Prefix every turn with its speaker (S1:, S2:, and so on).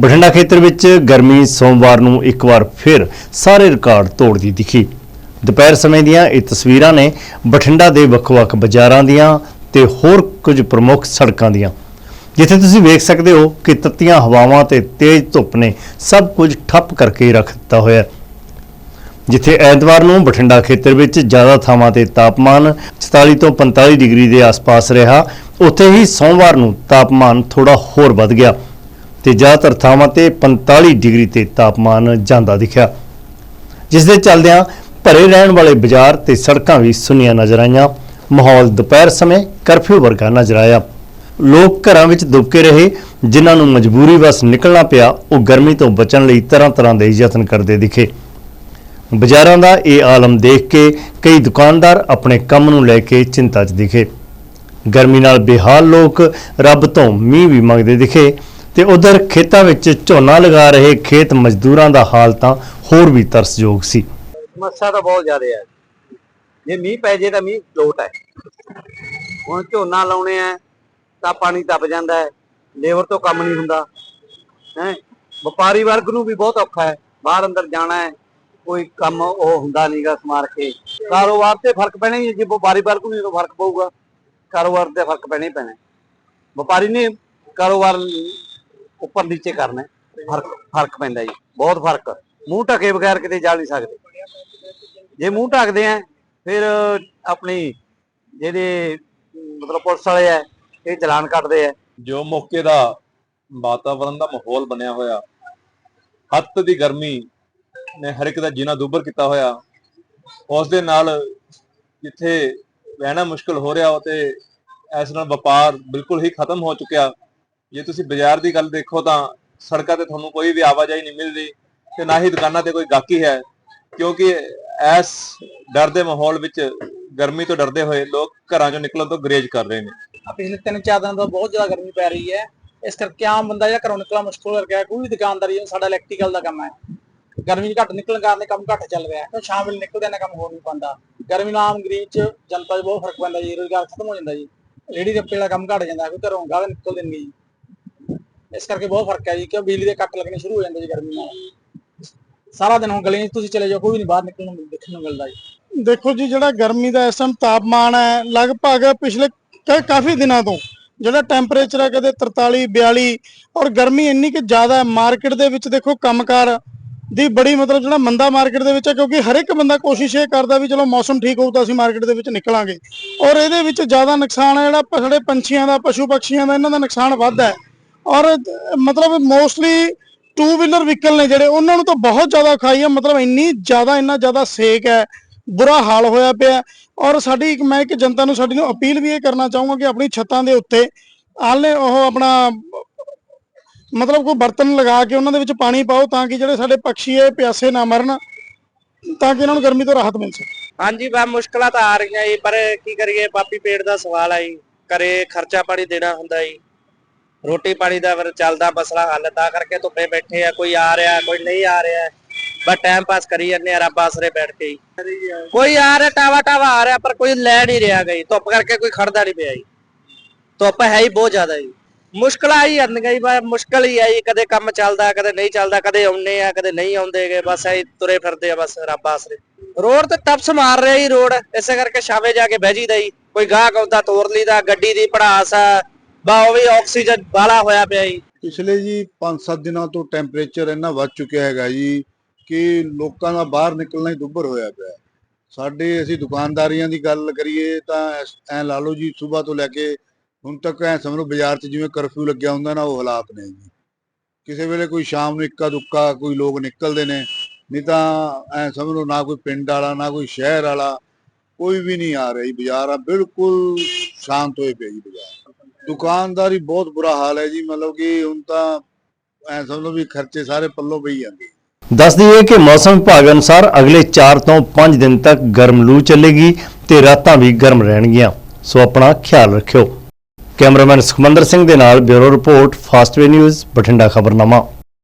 S1: ਬਠਿੰਡਾ ਖੇਤਰ ਵਿੱਚ ਗਰਮੀ ਸੋਮਵਾਰ ਨੂੰ ਇੱਕ ਵਾਰ ਫਿਰ ਸਾਰੇ ਰਿਕਾਰਡ ਤੋੜਦੀ ਦਿਖੀ। ਦੁਪਹਿਰ ਸਮੇਂ ਦੀਆਂ ਇਹ ਤਸਵੀਰਾਂ ਨੇ ਬਠਿੰਡਾ ਦੇ ਵੱਖ-ਵੱਖ ਬਾਜ਼ਾਰਾਂ ਦੀਆਂ ਤੇ ਹੋਰ ਕੁਝ ਪ੍ਰਮੁੱਖ ਸੜਕਾਂ ਦੀਆਂ। ਜਿੱਥੇ ਤੁਸੀਂ ਵੇਖ ਸਕਦੇ ਹੋ ਕਿ ਤੱਤੀਆਂ ਹਵਾਵਾਂ ਤੇ ਤੇਜ਼ ਧੁੱਪ ਨੇ ਸਭ ਕੁਝ ਠੱਪ ਕਰਕੇ ਰੱਖ ਦਿੱਤਾ ਹੋਇਆ ਹੈ। ਜਿੱਥੇ ਐਤਵਾਰ ਨੂੰ ਬਠਿੰਡਾ ਖੇਤਰ ਵਿੱਚ ਜ਼ਿਆਦਾ ਥਾਵਾਂ ਤੇ ਤਾਪਮਾਨ 44 ਤੋਂ 45 ਡਿਗਰੀ ਦੇ ਆਸ-ਪਾਸ ਰਿਹਾ, ਉੱਥੇ ਹੀ ਸੋਮਵਾਰ ਨੂੰ ਤਾਪਮਾਨ ਥੋੜਾ ਹੋਰ ਵੱਧ ਗਿਆ। ਤੇ ਜ਼ਿਆਦਾਤਰ ਥਾਵਾਂ ਤੇ 45 ਡਿਗਰੀ ਤੇ ਤਾਪਮਾਨ ਜਾਂਦਾ ਦਿਖਿਆ। ਜਿਸ ਦੇ ਚੱਲਦਿਆਂ ਭਰੇ ਰਹਿਣ ਵਾਲੇ ਬਾਜ਼ਾਰ ਤੇ ਸੜਕਾਂ ਵੀ ਸੁੰਨੀਆਂ ਨਜ਼ਰ ਆਈਆਂ। ਮਾਹੌਲ ਦੁਪਹਿਰ ਸਮੇਂ ਕਰਫਿਊ ਵਰਗਾ ਨਜ਼ਰ ਆਇਆ। ਲੋਕ ਘਰਾਂ ਵਿੱਚ ਦੁਬਕੇ ਰਹੇ, ਜਿਨ੍ਹਾਂ ਨੂੰ ਮਜਬੂਰੀ ਵਸ ਨਿਕਲਣਾ ਪਿਆ, ਉਹ ਗਰਮੀ ਤੋਂ ਬਚਣ ਲਈ ਤਰ੍ਹਾਂ-ਤਰ੍ਹਾਂ ਦੇ ਯਤਨ ਕਰਦੇ ਦਿਖੇ। ਬਾਜ਼ਾਰਾਂ ਦਾ ਇਹ ਆਲਮ ਦੇਖ ਕੇ ਕਈ ਦੁਕਾਨਦਾਰ ਆਪਣੇ ਕੰਮ ਨੂੰ ਲੈ ਕੇ ਚਿੰਤਾ 'ਚ ਦਿਖੇ। ਗਰਮੀ ਨਾਲ ਬੇਹਾਲ ਲੋਕ ਰੱਬ ਤੋਂ ਮੀਂਹ ਵੀ ਮੰਗਦੇ ਦਿਖੇ। ਤੇ ਉਧਰ ਖੇਤਾਂ ਵਿੱਚ ਝੋਨਾ ਲਗਾ ਰਹੇ ਖੇਤ ਮਜ਼ਦੂਰਾਂ ਦਾ ਹਾਲ ਤਾਂ ਹੋਰ ਵੀ ਤਰਸਯੋਗ ਸੀ।
S2: ਸਮੱਸਿਆ ਤਾਂ ਬਹੁਤ ਜ਼ਿਆਦਾ ਹੈ ਜੇ ਮੀਂਹ ਪੈ ਜੇ ਤਾਂ ਮੀਂਹ ਲੋਟ ਹੈ ਹੁਣ ਝੋਨਾ ਲਾਉਣੇ ਆ ਤਾਂ ਪਾਣੀ ਤਪ ਜਾਂਦਾ ਹੈ। ਲੇਬਰ ਤੋਂ ਕੰਮ ਨਹੀਂ ਹੁੰਦਾ। ਹੈ? ਵਪਾਰੀ ਵਰਗ ਨੂੰ ਵੀ ਬਹੁਤ ਔਖਾ ਹੈ। ਬਾਹਰ ਅੰਦਰ ਜਾਣਾ ਹੈ। ਕੋਈ ਕੰਮ ਉਹ ਹੁੰਦਾ ਨਹੀਂਗਾ ਸਮਾਰ ਕੇ। ਕਾਰੋਬਾਰ ਤੇ ਫ਼ਰਕ ਪੈਣਾ ਹੀ ਹੈ, ਜੇ ਵਪਾਰੀ ਵਰਗ ਨੂੰ ਫ਼ਰਕ ਪਊਗਾ। ਕਾਰੋਬਾਰ ਤੇ ਫ਼ਰਕ ਪੈਣਾ ਹੀ ਪੈਣਾ ਹੈ। ਵਪਾਰੀ ਨੇ ਕਾਰੋਬਾਰ ਉੱਪਰ ਨੀਚੇ ਕਰਨਾ ਫ਼ਰਕ ਫ਼ਰਕ ਪੈਂਦਾ ਜੀ। ਬਹੁਤ ਫ਼ਰਕ। ਮੂੰਹ ਢਕੇ ਬਗੈਰ ਕਿਤੇ ਜਾ ਨਹੀਂ ਸਕਦੇ। ਜੇ ਮੂੰਹ ਢੱਕਦੇ ਆ, ਫਿਰ ਆਪਣੀ ਜਿਹੜੇ ਮਤਲਬ ਪੁਲਿਸ ਵਾਲੇ ਆ, ਇਹ ਚਲਾਨ ਕੱਟਦੇ ਆ।
S3: ਜੋ ਮੌਕੇ ਦਾ ਵਾਤਾਵਰਣ ਦਾ ਮਾਹੌਲ ਬਣਿਆ ਹੋਇਆ ਹੱਤ ਦੀ ਗਰਮੀ ਨੇ ਹਰ ਇੱਕ ਦਾ ਜੀਣਾ ਦੁੱਭਰ ਕੀਤਾ ਹੋਇਆ, ਉਸ ਦੇ ਨਾਲ ਜਿੱਥੇ ਰਹਿਣਾ ਮੁਸ਼ਕਲ ਹੋ ਰਿਹਾ, ਉਹ ਤੇ ਇਸ ਨਾਲ ਵਪਾਰ ਬਿਲਕੁਲ ਹੀ ਖਤਮ ਹੋ ਚੁੱਕਿਆ। ਜੇ ਤੁਸੀਂ ਬਾਜ਼ਾਰ ਦੀ ਗੱਲ ਦੇਖੋ ਤਾਂ ਸੜਕਾਂ ਤੇ ਤੁਹਾਨੂੰ ਕੋਈ ਵੀ ਆਵਾਜਾਈ ਨਹੀਂ ਮਿਲਦੀ ਤੇ ਨਾ ਹੀ ਦੁਕਾਨਾਂ ਤੇ ਕੋਈ ਗਾਹਕੀ ਹੈ, ਕਿਉਂਕਿ ਇਸ ਡਰ ਦੇ ਮਾਹੌਲ ਵਿੱਚ ਗਰਮੀ ਤੋਂ ਡਰਦੇ ਹੋਏ ਲੋਕ ਘਰਾਂ ਚੋਂ ਨਿਕਲਣ ਤੋਂ ਗਰੇਜ ਕਰ ਰਹੇ ਨੇ।
S4: ਆ ਪਿਛਲੇ ਤਿੰਨ ਚਾਰ ਦਿਨਾਂ ਤੋਂ ਬਹੁਤ ਜ਼ਿਆਦਾ ਗਰਮੀ ਪੈ ਰਹੀ ਹੈ। ਇਸ ਕਰਕੇ ਆਮ ਬੰਦਾ ਜਿਹੜਾ ਘਰੋਂ ਨਿਕਲਣਾ ਮੁਸ਼ਕਲ ਹੋ ਗਿਆ, ਕੋਈ ਵੀ ਦੁਕਾਨਦਾਰੀ ਸਾਡਾ ਇਲੈਕਟ੍ਰੀਕਲ ਦਾ ਕੰਮ ਹੈ। ਗਰਮੀ 'ਚ ਘੱਟ ਨਿਕਲਣ ਕਾਰਨ ਕੰਮ ਘੱਟ ਚੱਲ ਰਿਹਾ ਹੈ। ਸ਼ਾਮ ਵੇਲੇ ਨਿਕਲਦੇ ਨਾ ਕੰਮ ਹੋਰ ਨਹੀਂ ਪਾਉਂਦਾ ਗਰਮੀ ਨਾਲ ਆਮ ਗਰੀਬ 'ਚ ਜਨਤਾ 'ਚ ਬਹੁਤ ਫ਼ਰਕ ਪੈਂਦਾ ਜੀ, ਰੋਜ਼ਗਾਰ ਖਤਮ ਹੋ ਜਾਂਦਾ ਜੀ। ਰੇੜੀ ਦੇ ਵਾਲਾ ਕੰਮ ਘੱਟ ਜਾਂਦਾ, ਕੋਈ ਘਰੋਂ ਗਾਹ ਨਿਕਲਦੇ ਨਹੀਂ ਜੀ। ਇਸ ਕਰਕੇ ਬਹੁਤ ਫ਼ਰਕ ਹੈ ਜੀ ਕਿ ਬਿਜਲੀ ਦੇ ਕੱਟ ਲੱਗਣੇ ਸ਼ੁਰੂ ਹੋ ਜਾਂਦੇ ਜੀ ਗਰਮੀ ਨਾਲ। ਸਾਰਾ ਦਿਨ ਹੁਣ ਗਲੀਆਂ 'ਚ ਤੁਸੀਂ ਚਲੇ ਜਾਓ, ਕੋਈ ਵੀ ਨਹੀਂ ਬਾਹਰ ਨਿਕਲਣ ਨੂੰ ਦੇਖਣ ਨੂੰ ਮਿਲਦਾ ਜੀ।
S5: ਦੇਖੋ ਜੀ, ਜਿਹੜਾ ਗਰਮੀ ਦਾ ਇਸ ਟਾਈਮ ਤਾਪਮਾਨ ਹੈ, ਲਗਭਗ ਪਿਛਲੇ ਕਾਫੀ ਦਿਨਾਂ ਤੋਂ ਜਿਹੜਾ ਟੈਂਪਰੇਚਰ ਹੈ ਕਦੇ 43 42 ਔਰ ਗਰਮੀ ਇੰਨੀ ਕਿ ਜ਼ਿਆਦਾ ਹੈ ਮਾਰਕੀਟ ਦੇ ਵਿੱਚ ਦੇਖੋ ਕੰਮਕਾਰ ਦੀ ਬੜੀ ਮਤਲਬ ਜਿਹੜਾ ਮੰਦਾ ਮਾਰਕੀਟ ਦੇ ਵਿੱਚ ਹੈ, ਕਿਉਂਕਿ ਹਰ ਇੱਕ ਬੰਦਾ ਕੋਸ਼ਿਸ਼ ਇਹ ਕਰਦਾ ਵੀ ਚਲੋ ਮੌਸਮ ਠੀਕ ਹੋਊ ਤਾਂ ਅਸੀਂ ਮਾਰਕੀਟ ਦੇ ਵਿੱਚ ਨਿਕਲਾਂਗੇ। ਔਰ ਇਹਦੇ ਵਿੱਚ ਜ਼ਿਆਦਾ ਨੁਕਸਾਨ ਹੈ ਜਿਹੜਾ ਸਾਡੇ ਪੰਛੀਆਂ ਦਾ ਪਸ਼ੂ ਪਕਸ਼ੀਆਂ ਦਾ, ਇਹਨਾਂ ਦਾ ਨੁਕਸਾਨ ਵੱਧ ਹੈ। ਔਰ, ਮਤਲਬ ਮੋਸਟਲੀ ਟੂ ਵੀਲਰ ਵਹੀਕਲ ਨੇ ਜਿਹੜੇ, ਉਹਨਾਂ ਨੂੰ ਤਾਂ ਬਹੁਤ ਜ਼ਿਆਦਾ ਖਾਈ ਹੈ ਮਤਲਬ ਇੰਨੀ ਜ਼ਿਆਦਾ, ਇੰਨਾ ਜ਼ਿਆਦਾ ਸੇਕ ਹੈ, ਬੁਰਾ ਹਾਲ ਹੋਇਆ ਪਿਆ ਔਰ ਸਾਡੀ ਇੱਕ, ਮੈਂ ਇੱਕ ਜਨਤਾ ਨੂੰ, ਸਾਡੀ ਨੂੰ ਅਪੀਲ ਵੀ ਇਹ ਕਰਨਾ ਚਾਹੂੰਗਾ ਕਿ ਆਪਣੀ ਛੱਤਾਂ ਦੇ ਉੱਤੇ ਆਲੇ ਉਹ ਆਪਣਾ, ਮਤਲਬ ਕੋਈ ਬਰਤਨ ਲਗਾ ਕੇ ਉਹਨਾਂ ਦੇ ਵਿੱਚ ਪਾਣੀ ਪਾਓ ਤਾਂ ਕਿ ਜਿਹੜੇ ਸਾਡੇ ਪੰਛੀ ਇਹ ਪਿਆਸੇ ਨਾ ਮਰਨ, ਤਾਂ ਕਿ ਇਹਨਾਂ ਨੂੰ ਗਰਮੀ ਤੋਂ ਰਾਹਤ ਮਿਲ ਸਕੇ।
S6: ਹਾਂਜੀ ਬਾ ਮੁਸ਼ਕਲਾਂ ਤਾਂ ਆ ਰਹੀਆਂ ਜੀ, ਪਰ ਕੀ ਕਰੀਏ, ਪਾਪੀ ਪੇਟ ਦਾ ਸਵਾਲ ਆ ਜੀ, ਘਰੇ ਖਰਚਾ ਪਾਣੀ ਦੇਣਾ ਹੁੰਦਾ ਜੀ। ਰੋਟੀ ਪਾਣੀ ਦਾ ਫਿਰ ਚੱਲਦਾ ਮਸਲਾ ਹੱਲ, ਤਾਂ ਕਰਕੇ ਧੁੱਪੇ ਬੈਠੇ ਆ, ਕੋਈ ਆ ਰਿਹਾ, ਕੋਈ ਨਹੀਂ ਆ ਰਿਹਾ। ਬਸ ਟਾਈਮ ਪਾਸ ਕਰੀ ਜਾਂਦੇ ਆ, ਰੱਬ ਆਸਰੇ ਬੈਠ ਕੇ ਹੀ। ਕੋਈ ਆ ਰਿਹਾ, ਟਾਵਾ ਟਾਵਾ ਆ ਰਿਹਾ, ਪਰ ਕੋਈ ਲੈ ਨਹੀਂ ਰਿਹਾ ਗਈ। ਧੁੱਪ ਕਰਕੇ ਕੋਈ ਖੜਦਾ ਨਹੀਂ ਪਿਆ ਜੀ। ਧੁੱਪ ਹੈ ਹੀ ਬਹੁਤ ਜ਼ਿਆਦਾ ਜੀ। ਮੁਸ਼ਕਲਾਂ ਹੀ ਆਉਂਦੀਆਂ ਜੀ, ਬਸ ਮੁਸ਼ਕਲ ਹੀ ਆ ਕਦੇ ਕੰਮ ਚੱਲਦਾ, ਕਦੇ ਨਹੀਂ ਚੱਲਦਾ, ਕਦੇ ਆਉਂਦੇ ਆ, ਕਦੇ ਨਹੀਂ ਆਉਂਦੇਗੇ ਬਸ ਐ ਤੁਰੇ ਫਿਰਦੇ ਆ, ਬਸ ਰੱਬ ਆਸਰੇ। ਰੋਡ ਤੇ ਟੱਪਸ ਮਾਰ ਰਿਹਾ ਜੀ ਰੋਡ। ਇਸੇ ਕਰਕੇ ਛਾਵੇਂ ਜਾ ਕੇ ਬਹਿ ਜੀਦਾ ਜੀ। ਕੋਈ ਗਾਹਕ ਆਉਂਦਾ, ਤੋਰ ਲਈਦਾ, ਗੱਡੀ ਦੀ ਪੜਾਸ ਆ ਬਾ, ਉਹ ਵੀ ਆਕਸੀਜਨ ਬਾਲਾ ਹੋਇਆ ਪਿਆ ਜੀ।
S7: ਪਿਛਲੇ ਜੀ 5-7 ਦਿਨਾਂ ਤੋਂ ਟੈਂਪਰੇਚਰ ਇੰਨਾ ਵੱਧ ਚੁੱਕਿਆ ਹੈਗਾ ਜੀ ਕਿ ਲੋਕਾਂ ਦਾ ਬਾਹਰ ਨਿਕਲਣਾ ਹੀ ਦੁੱਭਰ ਹੋਇਆ ਪਿਆ। ਸਾਡੇ ਅਸੀਂ ਦੁਕਾਨਦਾਰੀਆਂ ਦੀ ਗੱਲ ਕਰੀਏ ਤਾਂ ਐਸ- ਲਾ ਲਓ ਜੀ ਸਵੇਰ ਤੋਂ ਲੈ ਕੇ ਹੁਣ ਤੱਕ ਐ ਸਮਝ ਬਾਜ਼ਾਰ 'ਚ ਜਿਵੇਂ ਕਰਫਿਊ ਲੱਗਿਆ ਹੁੰਦਾ ਨਾ, ਉਹ ਹਾਲਾਤ ਨੇ ਜੀ। ਕਿਸੇ ਵੇਲੇ ਕੋਈ ਸ਼ਾਮ ਨੂੰ ਇੱਕਾ ਦੁੱਕਾ ਕੋਈ ਲੋਕ ਨਿਕਲਦੇ ਨੇ, ਨਹੀਂ ਤਾਂ ਐ ਸਮਝ ਲਓ ਨਾ ਕੋਈ ਪਿੰਡ ਵਾਲਾ, ਨਾ ਕੋਈ ਸ਼ਹਿਰ ਵਾਲਾ, ਕੋਈ ਵੀ ਨਹੀਂ ਆ ਰਹੀ ਬਾਜ਼ਾਰ ਆ ਬਿਲਕੁਲ ਸ਼ਾਂਤ ਹੋਏ ਪਏ ਜੀ ਬਾਜ਼ਾਰ। ਦੁਕਾਨਦਾਰੀ ਬਹੁਤ ਬੁਰਾ ਹਾਲ ਹੈ ਜੀ, ਮਤਲਬ ਕਿ ਹੁਣ ਤਾਂ ਐ ਸਮਝ ਲਓ ਵੀ ਖਰਚੇ ਸਾਰੇ ਪੱਲੋਂ ਪਈ ਜਾਂਦੇ
S1: ਦੱਸ ਦਈਏ ਕਿ ਮੌਸਮ ਵਿਭਾਗ ਅਨੁਸਾਰ ਅਗਲੇ 4 ਤੋਂ 5 ਦਿਨ ਤੱਕ ਗਰਮ ਲੂ ਚੱਲੇਗੀ ਤੇ ਰਾਤਾਂ ਵੀ ਗਰਮ ਰਹਿਣਗੀਆਂ, ਸੋ ਆਪਣਾ ਖਿਆਲ ਰੱਖਿਓ। ਕੈਮਰਾਮੈਨ ਸੁਖਮੰਦਰ ਸਿੰਘ ਦੇ ਨਾਲ bureau report, Fastway news, Bathinda ਖਬਰਨਾਮਾ।